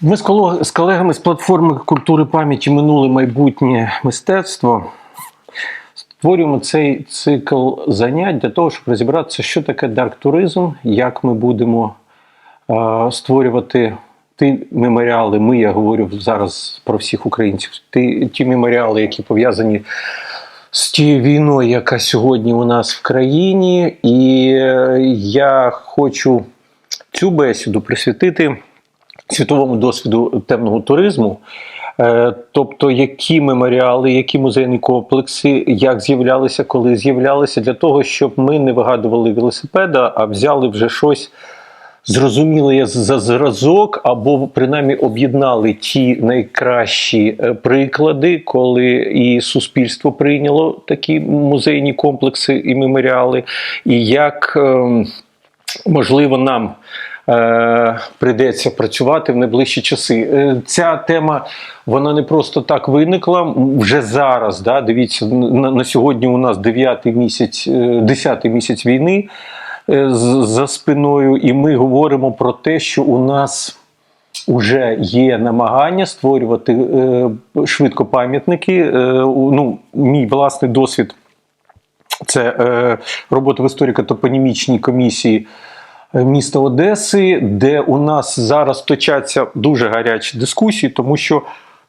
Ми з колегами з платформи культури пам'яті минуле майбутнє мистецтво створюємо цей цикл занять для того, щоб розібратися, що таке дарк-туризм, як ми будемо е, створювати ті меморіали. Ми, я говорю зараз про всіх українців, ті, ті меморіали, які пов'язані з тією війною, яка сьогодні у нас в країні. І е, я хочу цю бесіду присвятити світовому досвіду темного туризму. Е, Тобто, які меморіали, які музейні комплекси, як з'являлися, коли з'являлися, для того, щоб ми не вигадували велосипеда, а взяли вже щось зрозуміле за зразок, або принаймні об'єднали ті найкращі е, приклади, коли і суспільство прийняло такі музейні комплекси і меморіали, і як ем, можливо нам. Е, Прийдеться працювати в найближчі часи. Е, Ця тема вона не просто так виникла вже зараз. Да, дивіться, на, на сьогодні у нас 9 місяць, 10 місяць війни е, за спиною, і ми говоримо про те, що у нас вже є намагання створювати е, швидко пам'ятники. Е, ну, мій власний досвід це е, робота в історико-топонімічній комісії е, міста Одеси, де у нас зараз точаться дуже гарячі дискусії, тому що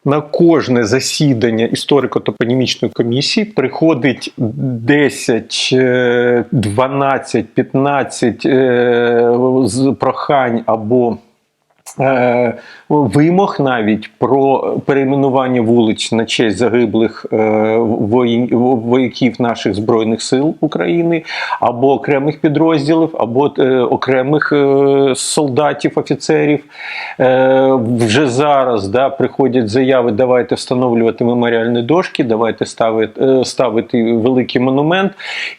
на кожне засідання історико-топонімічної комісії приходить 10, е, 12, 15 е, з прохань або е, вимог навіть про перейменування вулиць на честь загиблих е, вояків наших збройних сил України, або окремих підрозділів, або е, окремих е, солдатів, офіцерів. Е, вже зараз да, приходять заяви: давайте встановлювати меморіальні дошки, давайте ставити, е, ставити великий монумент.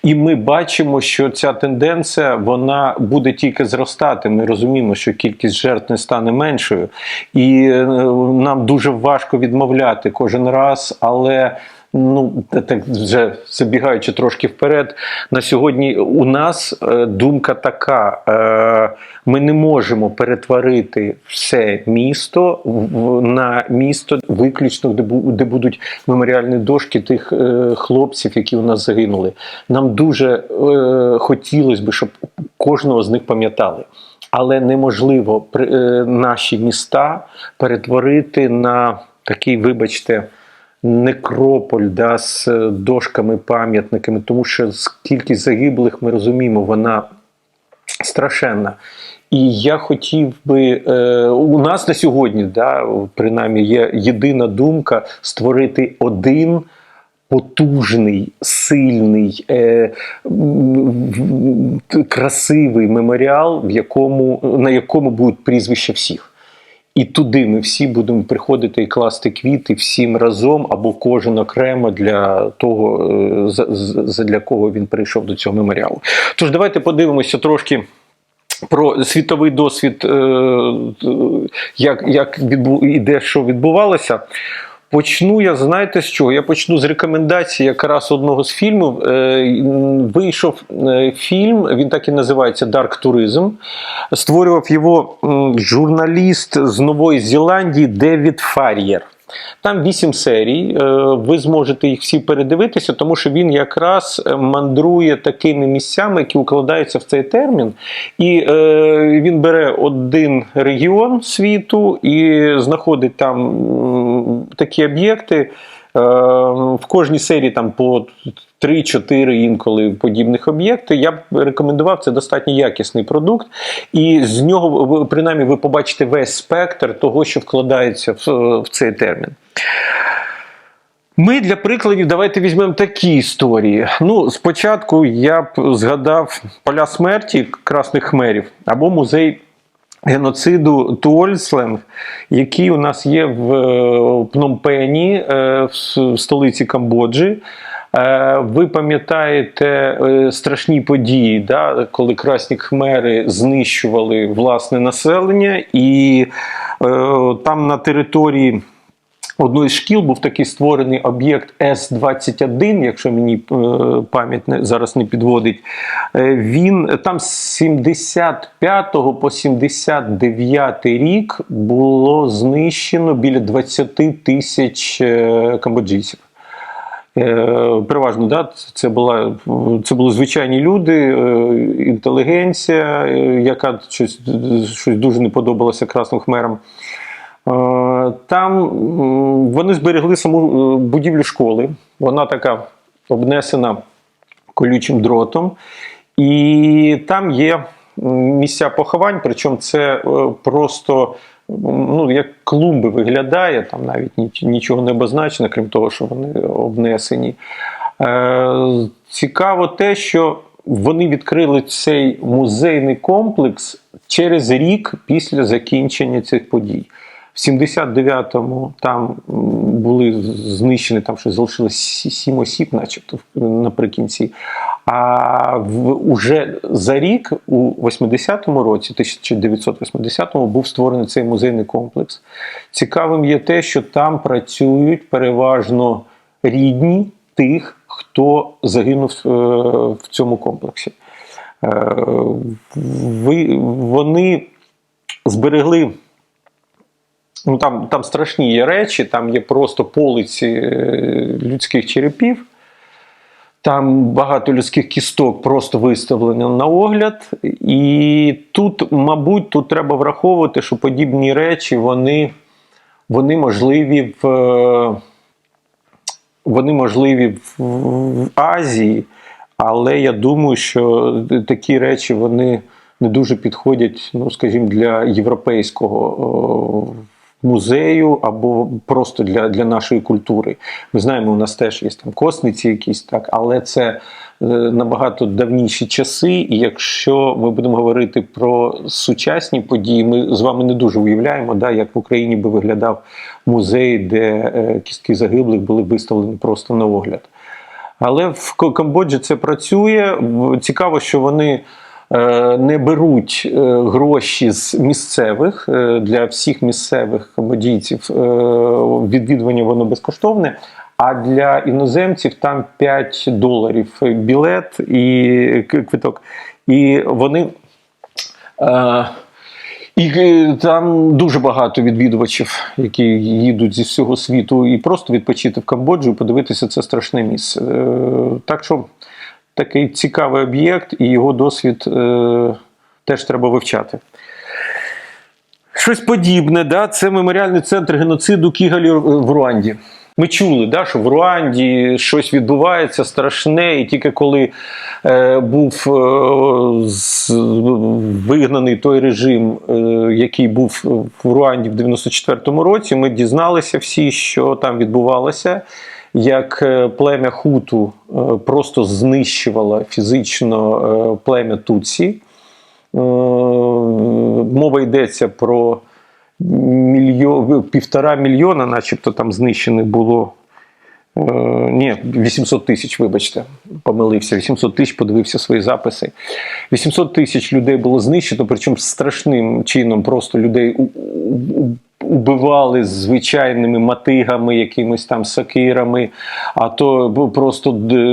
І ми бачимо, що ця тенденція вона буде тільки зростати. Ми розуміємо, що кількість жертв не стане меншою, і е, нам дуже важко відмовляти кожен раз, але. Ну, так вже забігаючи трошки вперед, на сьогодні у нас е, думка така: е, ми не можемо перетворити все місто на місто виключно, де, будуть меморіальні дошки тих хлопців, які у нас загинули. Нам дуже хотілося б, щоб кожного з них пам'ятали. Але неможливо е, наші міста перетворити на такий, вибачте, некрополь да, з е, дошками, пам'ятниками, тому що кількість загиблих, ми розуміємо, вона страшенна. І я хотів би е, у нас на сьогодні, да, принаймні, є єдина думка створити один. Потужний, сильний, е, красивий меморіал, в якому, на якому будуть прізвища всіх. І туди ми всі будемо приходити і класти квіти всім разом або кожен окремо для того, е, за- кого він прийшов до цього меморіалу. Тож давайте подивимося трошки. Про світовий досвід, е, як, як відбу, і де що відбувалося. Почну я, знаєте з чого? Я почну з рекомендації якраз одного з фільмів. Е, Вийшов е, фільм, він так і називається Dark Tourism. Створював його журналіст з Нової Зеландії Девід Фар'єр. Там вісім серій. е, Ви зможете їх всі передивитися, тому що він якраз мандрує такими місцями, які укладаються в цей термін. І він бере один регіон світу і знаходить там такі об'єкти. Е, В кожній серії там по 3-4 інколи подібних об'єкти. Я б рекомендував це достатньо якісний продукт, і з нього принаймні ви побачите весь спектр того, що вкладається в, в цей термін. Ми для прикладів давайте візьмемо такі історії. Ну, спочатку я б згадав поля смерті красних хмерів або музей геноциду Туольсленг, який у нас є в Пномпені, е, в столиці Камбоджі. Е, Ви пам'ятаєте е, страшні події, да, коли красні хмери знищували власне населення, і там на території одної з шкіл був такий створений об'єкт С-21, якщо мені е, пам'ять зараз не підводить. Е, Він там з 75 по 79 рік було знищено біля 20 тисяч е, камбоджійців. Переважно, да, це, була, це були звичайні люди, інтелігенція, яка щось, щось дуже не подобалося красним хмерам. Е, Там вони зберегли саму е, будівлю школи. Вона така обнесена колючим дротом. І там є місця поховань, причому це е, просто ну, як клумби виглядає, там навіть нічого не обозначено, крім того, що вони обнесені. Цікаво те, що вони відкрили цей музейний комплекс через рік після закінчення цих подій. В 79-му там були знищені, там щось залишилось сі- сім осіб, начебто наприкінці. А в, уже за рік, у 80-му році, 1980-му, був створений цей музейний комплекс. Цікавим є те, що там працюють переважно рідні тих, хто загинув е, в цьому комплексі. Е, ви, вони зберегли. Ну, там, там страшні є речі, там є просто полиці е, людських черепів. Там багато людських кісток просто виставлено на огляд. І тут, мабуть, тут треба враховувати, що подібні речі вони, вони можливі в. е, Вони можливі в, Азії, але я думаю, що такі речі вони не дуже підходять, ну скажімо, для європейського музею або просто для, для нашої культури. Ми знаємо, у нас теж є там косниці якісь, так, але це е, набагато давніші часи. І якщо ми будемо говорити про сучасні події, ми з вами не дуже уявляємо, да, як в Україні би виглядав музей, де е, кістки загиблих були виставлені просто на огляд. Але в Камбоджі це працює. Цікаво, що вони не беруть е, гроші з місцевих е, для всіх місцевих камбоджійців. е, Відвідування воно безкоштовне. А для іноземців там 5 доларів білет і квиток. І вони. Е, і е, там дуже багато відвідувачів, які їдуть зі всього світу, і просто відпочити в Камбоджу, і подивитися це страшне місце. Е, Так що такий цікавий об'єкт, і його досвід е, теж треба вивчати. Щось подібне, да? це меморіальний центр геноциду Кігалі в Руанді. Ми чули, да, що в Руанді щось відбувається страшне, і тільки коли е, був е, вигнаний той режим, е, який був в Руанді в 94-му році, ми дізналися всі, що там відбувалося. Як е, плем'я Хуту е, просто знищувало фізично е, плем'я Туці. Мова йдеться про мільйон, півтора мільйона, начебто там знищених було. Ні, 800 тисяч, вибачте, помилився. 800 тисяч подивився свої записи. 800 тисяч людей було знищено, причому страшним чином просто людей убивали звичайними матигами, якимись там сокирами, а то просто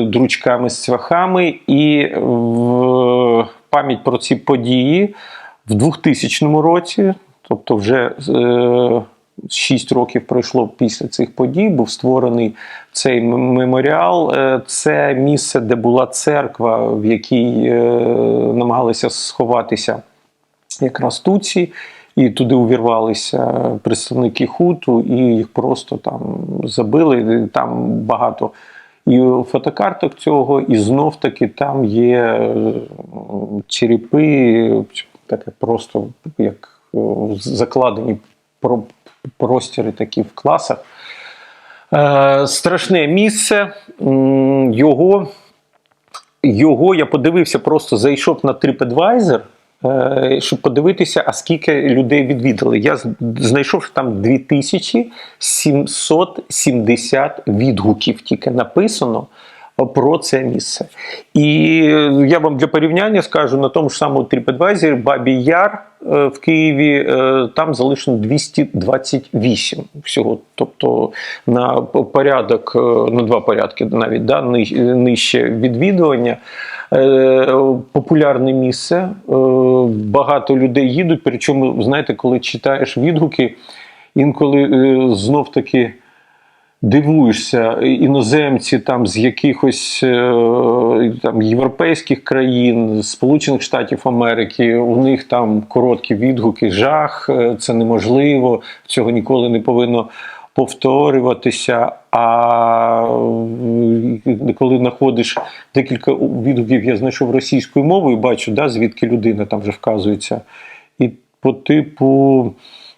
дручками з цвяхами. І в пам'ять про ці події в 2000 році, тобто вже е, 6 років пройшло після цих подій, був створений цей меморіал. Е, Це місце, де була церква, в якій е, намагалися сховатися якраз туці, і туди увірвалися представники хуту, і їх просто там забили. Там багато і фотокарток цього, і знов таки там є е, черепи, таке просто як е, закладені простіри такі в класах. Е, страшне місце. Його, його я подивився, просто зайшов на TripAdvisor, щоб подивитися, а скільки людей відвідали. Я знайшов там 2770 відгуків тільки написано. про це місце. І я вам для порівняння скажу на тому ж самому TripAdvisor Бабій Яр е, в Києві е, там залишено 228 всього. Тобто на порядок, е, на два порядки навіть да, нижче відвідування. Е, Популярне місце, е, багато людей їдуть. Причому, знаєте, коли читаєш відгуки, інколи е, знов таки дивуєшся, іноземці там з якихось там європейських країн, Сполучених Штатів Америки, у них там короткі відгуки, жах, це неможливо, цього ніколи не повинно повторюватися. А е, коли знаходиш декілька відгуків, я знайшов російською мовою, бачу, да, звідки людина там вже вказується. І по типу.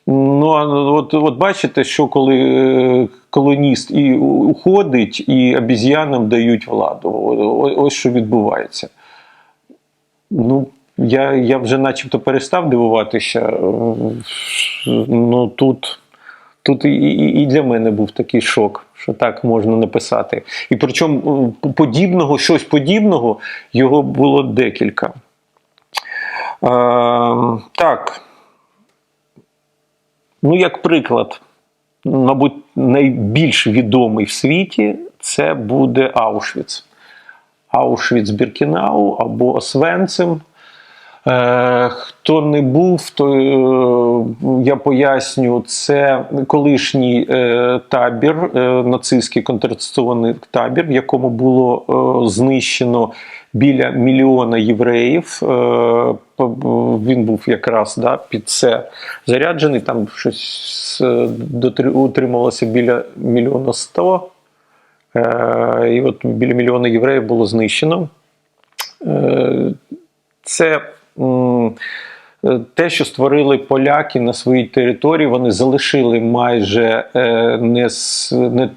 Ну, а от, от бачите, що коли е, колоніст і уходить, і обіз'янам дають владу. Ось що відбувається. Ну, я, я вже начебто перестав дивуватися. Е, Ну, тут, тут і, і, для мене був такий шок, що так можна написати. І причому е, подібного, щось подібного, його було декілька. Е, так. Ну, як приклад, мабуть, найбільш відомий в світі це буде Аушвіц. Аушвіц-Біркінау або Освенцим. Е, хто не був, то е, я поясню, це колишній е, табір, нацистський контраційний табір, в якому було знищено біля мільйона євреїв. Він був якраз да, під це заряджений. Там щось утримувалося біля мільйона сто. І от біля мільйона євреїв було знищено. Це те, що створили поляки на своїй території, вони залишили майже е, не, не,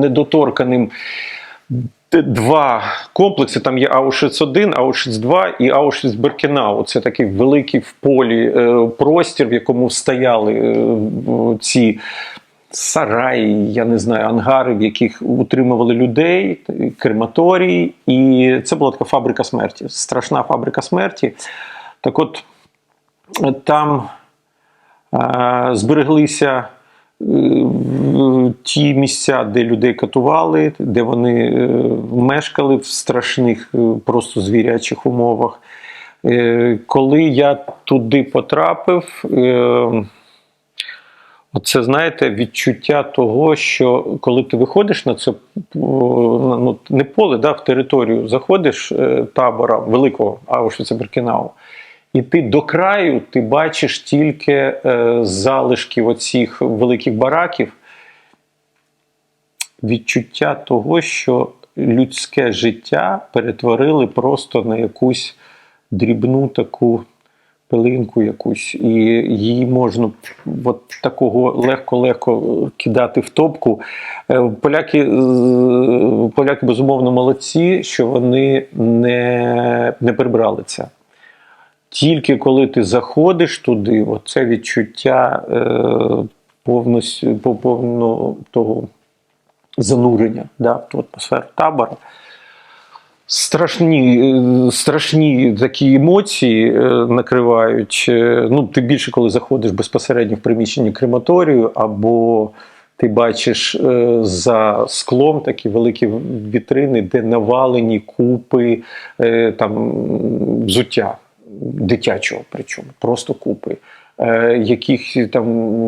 недоторканим два комплекси. Там є Аушвіц 1 Аушвіц 2 і Аушвіц Беркінау. Це такий великий в полі е, простір, в якому стояли е, ці сараї, я не знаю, ангари, в яких утримували людей, крематорії. І це була така фабрика смерті, страшна фабрика смерті. Так от там е, збереглися е, ті місця, де людей катували, де вони е, мешкали в страшних, е, просто звірячих умовах. Коли я туди потрапив, Оце знаєте відчуття того, що коли ти виходиш на це ну, не поле, да, в територію заходиш е, табора великого Аушвіца Беркінау, і ти до краю ти бачиш тільки е, залишки оцих великих бараків, відчуття того, що людське життя перетворили просто на якусь дрібну таку пилинку якусь, і її можна от такого легко-легко кидати в топку. Е, Поляки, е, поляки безумовно молодці, що вони не, не прибрали це. Тільки коли ти заходиш туди, оце відчуття е, повністю по- повного того занурення да, в ту атмосферу табора. Страшні, е, страшні такі емоції е, накривають. Е, Ну, ти більше, коли заходиш безпосередньо в приміщення крематорію, або ти бачиш за склом такі великі вітрини, де навалені купи там, взуття дитячого, причому просто купи. Яких там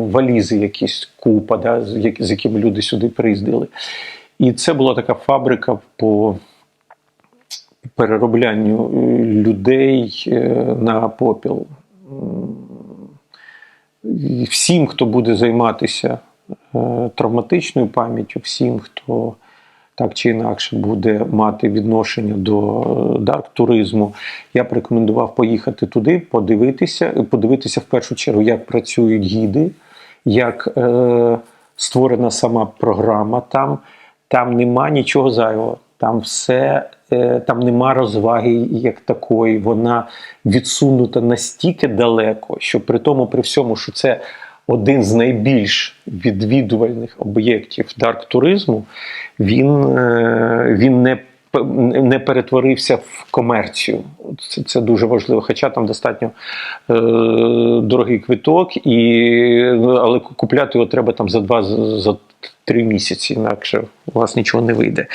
валізи, якісь купа, да, з якими люди сюди приїздили. І це була така фабрика по перероблянню е, людей е, на попіл. Всім, хто буде займатися е, травматичною пам'яттю, всім, хто так чи інакше буде мати відношення до е, дарк туризму, я б рекомендував поїхати туди, подивитися, подивитися в першу чергу, як працюють гіди, як е, створена сама програма там. Там нема нічого зайвого. Там все, там нема розваги як такої. Вона відсунута настільки далеко, що при тому, при всьому, що це один з найбільш відвідувальних об'єктів дарк туризму, він, е, він не не перетворився в комерцію. Це, це дуже важливо. Хоча там достатньо е, дорогий квиток, і, але купляти його треба там за два за три місяці, інакше у вас нічого не вийде.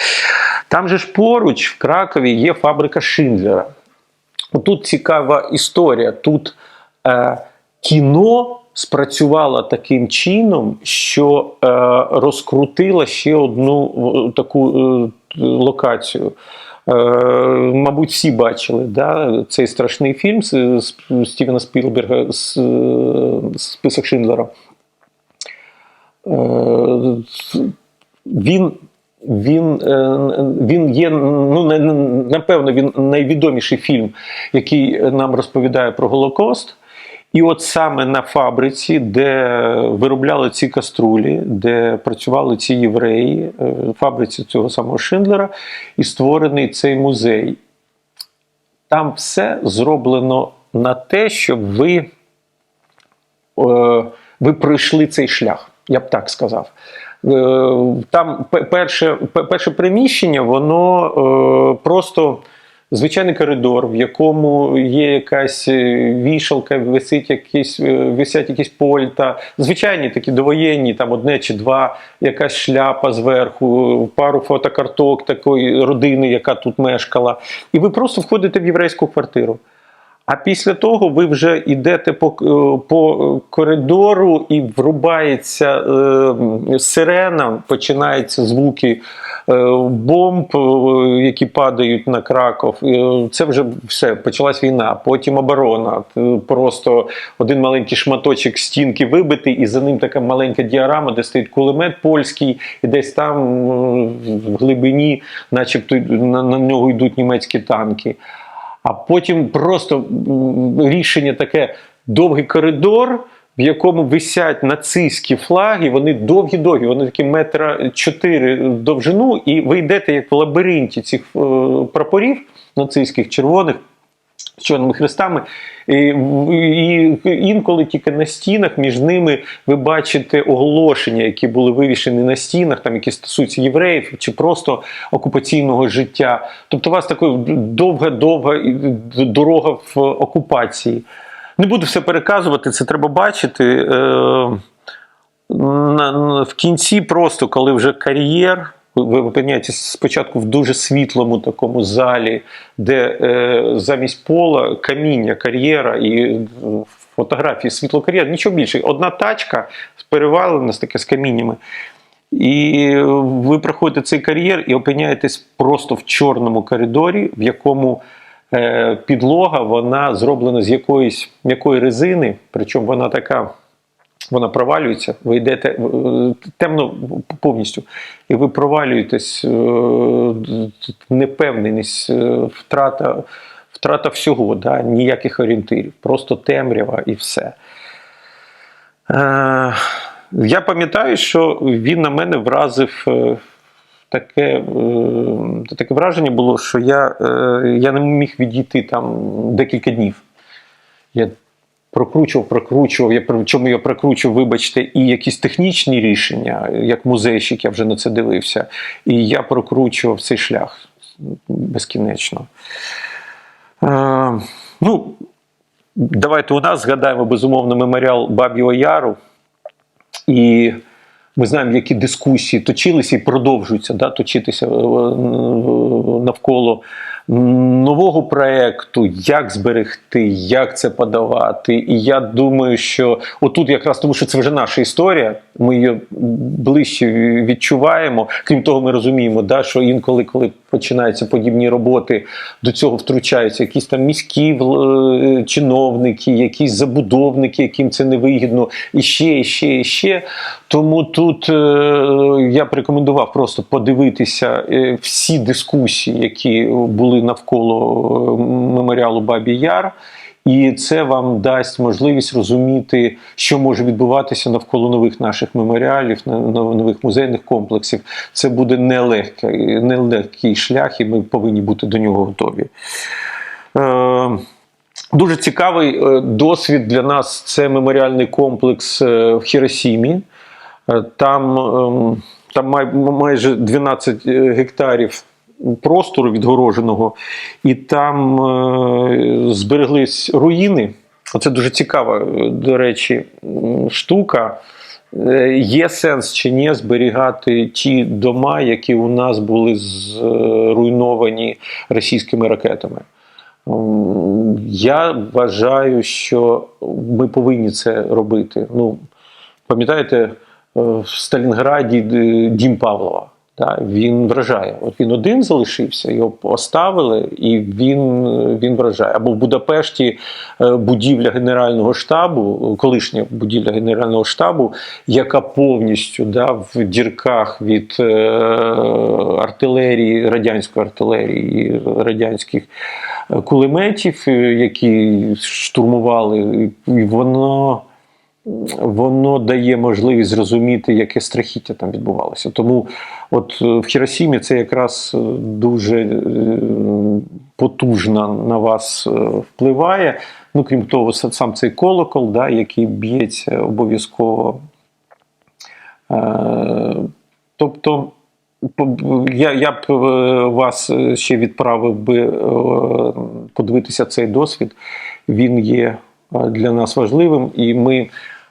Там же ж поруч в Кракові є фабрика Шиндлера. Тут цікава історія. Тут е, кіно спрацювало таким чином, що е, розкрутило ще одну таку е, локацію. Е, мабуть, всі бачили да, цей страшний фільм Стівена Спілберга з, е, список Шиндлера. Е, він він, е, він є, ну, напевно, він найвідоміший фільм, який нам розповідає про Голокост. І от саме на фабриці, де виробляли ці каструлі, де працювали ці євреї, е, фабриці цього самого Шиндлера, і створений цей музей. Там все зроблено на те, щоб ви, ви пройшли цей шлях, я б так сказав. Е, Там перше, перше приміщення, воно е, просто звичайний коридор, в якому є якась е, вішалка, висить якісь, висять якісь польта, звичайні такі довоєнні, там одне чи два, якась шляпа зверху, пару фотокарток такої родини, яка тут мешкала. І ви просто входите в єврейську квартиру. А після того ви вже йдете по, е, по коридору і врубається е, сирена, починаються звуки е, бомб, е, які падають на Краков. Е, Це вже все, почалась війна. Потім оборона. Просто один маленький шматочок стінки вибитий, і за ним така маленька діарама, де стоїть кулемет польський, і десь там в глибині, начебто на, на нього йдуть німецькі танки. А потім просто рішення таке довгий коридор, в якому висять нацистські флаги, вони довгі-довгі, вони такі метра чотири довжину, і ви йдете як в лабіринті цих е, прапорів нацистських червоних. З чорними хрестами, і, інколи тільки на стінах між ними ви бачите оголошення, які були вивішені на стінах, там які стосуються євреїв чи просто окупаційного життя. Тобто у вас така довга-довга дорога в окупації. Не буду все переказувати, це треба бачити. Е, в кінці, просто коли вже кар'єр. Ви опиняєтесь спочатку в дуже світлому такому залі, де е, замість пола каміння, кар'єра і е, фотографії світло кар'єр, нічого більше. Одна тачка перевалена з таке з каміннями. І ви проходите цей кар'єр і опиняєтесь просто в чорному коридорі, в якому е, підлога вона зроблена з якоїсь м'якої резини, причому вона така. Вона провалюється, ви йдете е, темно повністю, і ви провалюєтесь, е, непевненість, е, втрата, втрата всього, да, ніяких орієнтирів, просто темрява і все. Я пам'ятаю, що він на мене вразив таке, таке враження було, що я, я не міг відійти там декілька днів. Я прокручував, прокручував, я чому я прокручував, вибачте, і якісь технічні рішення, як музейщик, я вже на це дивився. І я прокручував цей шлях безкінечно. Е, ну, давайте у нас згадаємо безумовно меморіал Баб'єго Яру. І ми знаємо, які дискусії точилися і продовжуються да, точитися е, навколо нового проекту, як зберегти, як це подавати. І я думаю, що отут якраз тому, що це вже наша історія, ми її ближче відчуваємо. Крім того, ми розуміємо, да, що інколи, коли починаються подібні роботи, до цього втручаються якісь там міські вл- чиновники, якісь забудовники, яким це не вигідно, і ще, і ще, і ще. Тому тут е, я б рекомендував просто подивитися е, всі дискусії, які були навколо е, меморіалу Бабі Яр. І це вам дасть можливість розуміти, що може відбуватися навколо нових наших меморіалів, нових музейних комплексів. Це буде нелегкий, нелегкий шлях, і ми повинні бути до нього готові. Е, Дуже цікавий е, досвід для нас це меморіальний комплекс е, в Хіросімі. Там, ем, там май- майже 12 гектарів простору відгороженого, і там е, збереглись руїни. Оце дуже цікава, е, до речі, штука. Е, Є сенс чи ні зберігати ті дома, які у нас були зруйновані російськими ракетами. Я вважаю, що ми повинні це робити. Ну, пам'ятаєте, е, в Сталінграді е, дім Павлова. Та, Він вражає. От він один залишився, його поставили, і він, він вражає. Або в Будапешті е, будівля Генерального штабу, колишня будівля Генерального штабу, яка повністю да, в дірках від е, артилерії, радянської артилерії, радянських е, кулеметів, е, які штурмували, і воно воно дає можливість зрозуміти, яке страхіття там відбувалося. Тому от е, в Хіросімі це якраз е, дуже е, потужно на вас впливає. Ну, крім того, сам цей колокол, да, який б'ється обов'язково. Тобто, я, я б вас ще відправив би подивитися цей досвід. Він є для нас важливим, і ми,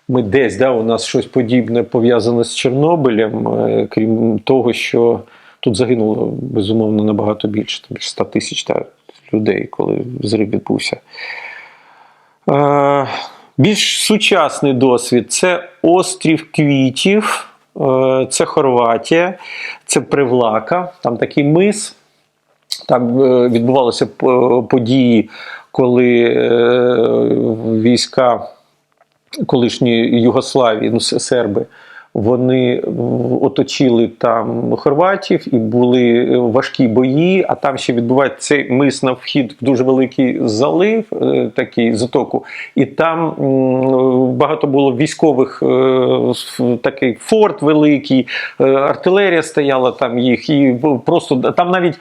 ми десь да, у нас щось подібне пов'язане з Чорнобилем, е, крім того, що тут загинуло безумовно набагато більше, там 100 тисяч та, людей, коли взрив відбувся. Е, Більш сучасний досвід це острів квітів, е, це Хорватія, це Привлака, там такий мис. Там е, відбувалися події, коли е, війська колишньої Югославії, ну, серби, вони оточили там хорватів і були е, важкі бої. А там ще відбувається цей мис на вхід в дуже великий залив, е, такий затоку. І там багато було військових, е, такий форт великий, артилерія стояла там їх, і просто там навіть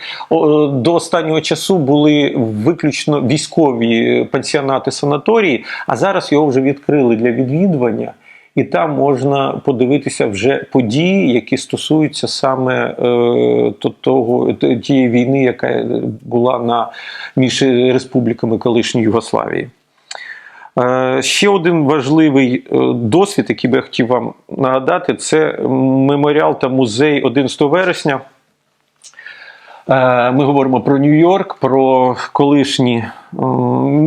до останнього часу були виключно військові пансіонати санаторії, а зараз його вже відкрили для відвідування. І там можна подивитися вже події, які стосуються саме е, то- того тієї війни, яка була на між республіками колишньої Югославії. Е, Ще один важливий е, досвід, який би я хотів вам нагадати, це меморіал та музей 11 вересня. Е, Ми говоримо про Нью-Йорк, про колишні м,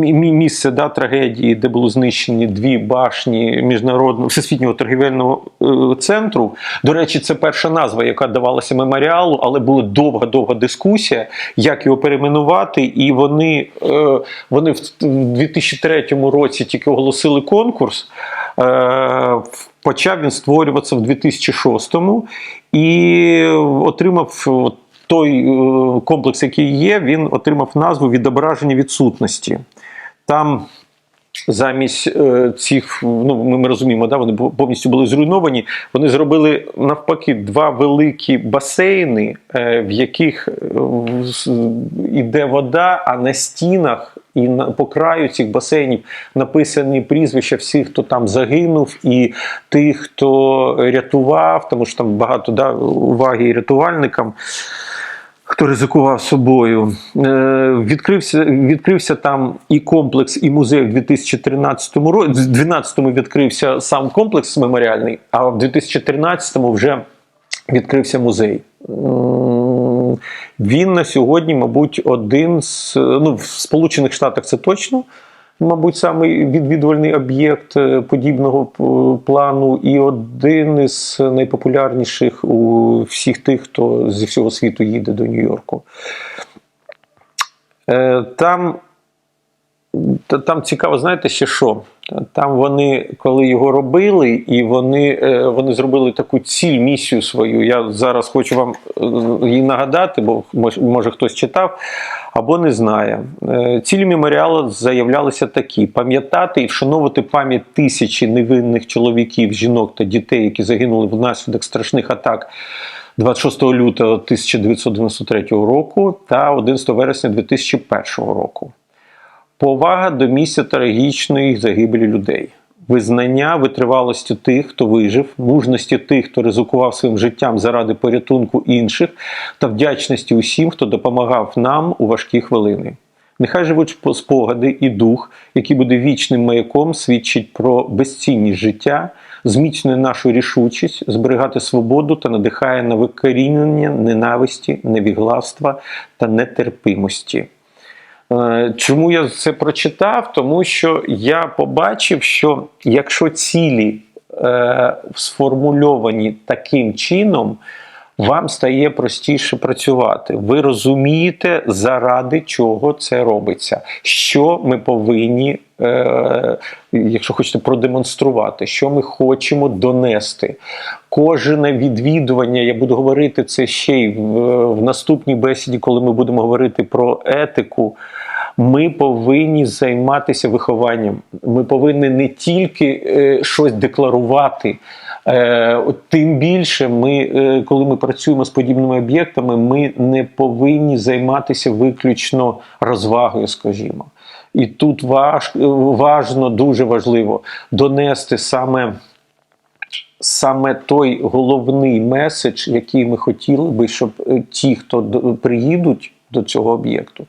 мі- місце да, трагедії, де були знищені дві башні міжнародного всесвітнього торгівельного е, центру. До речі, це перша назва, яка давалася меморіалу, але була довга-довга дискусія, як його перейменувати. І вони, е, вони в 2003 році тільки оголосили конкурс. Е, Почав він створюватися в 2006-му і отримав от той е, комплекс, який є, він отримав назву відображення відсутності. Там замість е, цих, ну ми, розуміємо, да, вони повністю були зруйновані. Вони зробили навпаки два великі басейни, е, в яких е, іде вода, а на стінах і по краю цих басейнів написані прізвища всіх, хто там загинув, і тих, хто рятував, тому що там багато да, уваги і рятувальникам хто ризикував собою. Е, Відкрився, відкрився там і комплекс, і музей в 2013 році. В 2012 відкрився сам комплекс меморіальний, а в 2013-му вже відкрився музей. Він на сьогодні, мабуть, один з ну, в Сполучених Штатах це точно. Мабуть, самий відвідувальний об'єкт е, подібного плану, і один із найпопулярніших у всіх тих, хто зі всього світу їде до Нью-Йорку. Е, Там, та- там цікаво, знаєте, ще що? Там вони, коли його робили, і вони, е, вони зробили таку ціль, місію свою. Я зараз хочу вам е, її нагадати, бо мож- може хтось читав або не знає. Е, Цілі меморіалу заявлялися такі: пам'ятати і вшановувати пам'ять тисячі невинних чоловіків, жінок та дітей, які загинули внаслідок страшних атак 26 лютого 1993 року та 11 вересня 2001 року Повага до місця трагічної загибелі людей, визнання витривалості тих, хто вижив, мужності тих, хто ризикував своїм життям заради порятунку інших, та вдячності усім, хто допомагав нам у важкі хвилини. Нехай живуть спогади і дух, який буде вічним маяком, свідчить про безцінність життя, зміцнює нашу рішучість зберігати свободу та надихає на викорінення ненависті, невігластва та нетерпимості. Е, Чому я це прочитав? Тому що я побачив, що якщо цілі е, сформульовані таким чином, вам стає простіше працювати. Ви розумієте, заради чого це робиться, що ми повинні, е, якщо хочете, продемонструвати, що ми хочемо донести. Кожне відвідування, я буду говорити це ще й в, в наступній бесіді, коли ми будемо говорити про етику. Ми повинні займатися вихованням. Ми повинні не тільки е, щось декларувати. Е, тим більше, ми, е, коли ми працюємо з подібними об'єктами, ми не повинні займатися виключно розвагою, скажімо. І тут важ, важно, дуже важливо донести саме саме той головний меседж, який ми хотіли би, щоб е, ті, хто приїдуть до цього об'єкту,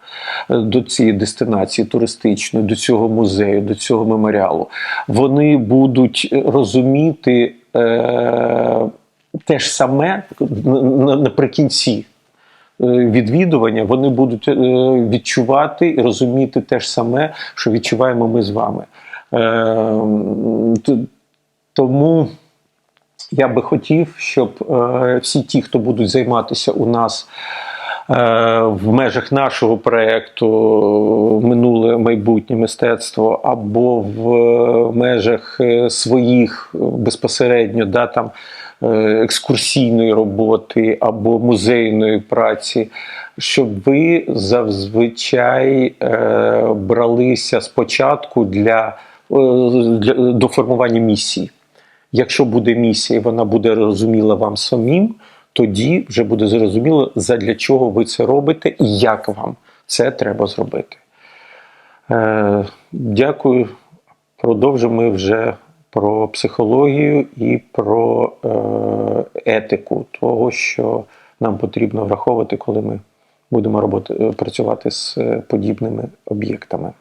до цієї дестинації туристичної, до цього музею, до цього меморіалу, вони будуть розуміти е, те ж саме на- на- наприкінці. е, Відвідування вони будуть е, відчувати і розуміти те ж саме, що відчуваємо ми з вами. Тому я би хотів, щоб всі ті, хто будуть займатися у нас в межах нашого проєкту минуле майбутнє мистецтво, або в е, межах е, своїх е, безпосередньо да, там, е, екскурсійної роботи або музейної праці, щоб ви зазвичай е, бралися спочатку для, е, для до формування місії. Якщо буде місія, вона буде розуміла вам самим, тоді вже буде зрозуміло, задля чого ви це робите і як вам це треба зробити. Е, дякую. Продовжимо вже про психологію і про е, етику того, що нам потрібно враховувати, коли ми будемо роботи, працювати з е, подібними об'єктами.